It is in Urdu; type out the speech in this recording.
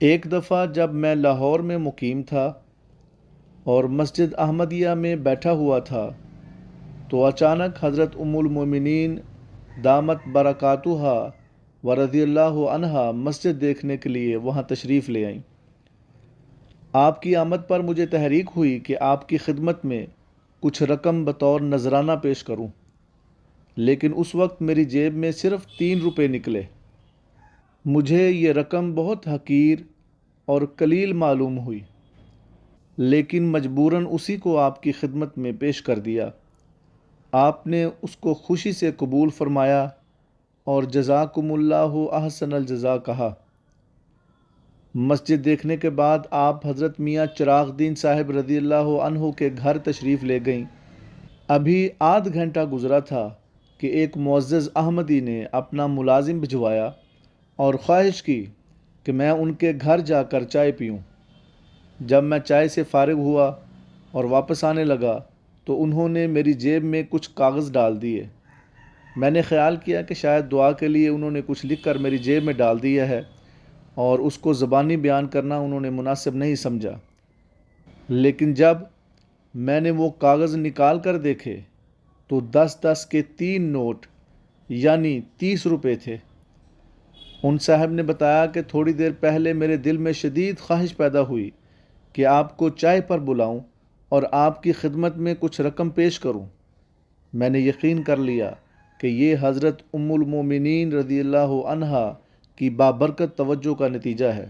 ایک دفعہ جب میں لاہور میں مقیم تھا اور مسجد احمدیہ میں بیٹھا ہوا تھا تو اچانک حضرت ام المومنین دامت برکاتہا و رضی اللہ عنہا مسجد دیکھنے کے لیے وہاں تشریف لے آئیں۔ آپ کی آمد پر مجھے تحریک ہوئی کہ آپ کی خدمت میں کچھ رقم بطور نذرانہ پیش کروں، لیکن اس وقت میری جیب میں صرف تین روپے نکلے۔ مجھے یہ رقم بہت حقیر اور قلیل معلوم ہوئی، لیکن مجبوراً اسی کو آپ کی خدمت میں پیش کر دیا۔ آپ نے اس کو خوشی سے قبول فرمایا اور جزاکم اللہ احسن الجزا کہا۔ مسجد دیکھنے کے بعد آپ حضرت میاں چراغ دین صاحب رضی اللہ عنہ کے گھر تشریف لے گئیں۔ ابھی آدھ گھنٹہ گزرا تھا کہ ایک معزز احمدی نے اپنا ملازم بھجوایا۔ اور خواہش کی کہ میں ان کے گھر جا کر چائے پیوں۔ جب میں چائے سے فارغ ہوا اور واپس آنے لگا تو انہوں نے میری جیب میں کچھ کاغذ ڈال دیے۔ میں نے خیال کیا کہ شاید دعا کے لیے انہوں نے کچھ لکھ کر میری جیب میں ڈال دیا ہے اور اس کو زبانی بیان کرنا انہوں نے مناسب نہیں سمجھا۔ لیکن جب میں نے وہ کاغذ نکال کر دیکھے تو دس دس کے تین نوٹ یعنی تیس روپے تھے۔ ان صاحب نے بتایا کہ تھوڑی دیر پہلے میرے دل میں شدید خواہش پیدا ہوئی کہ آپ کو چائے پر بلاؤں اور آپ کی خدمت میں کچھ رقم پیش کروں۔ میں نے یقین کر لیا کہ یہ حضرت ام المومنین رضی اللہ عنہا کی بابرکت توجہ کا نتیجہ ہے۔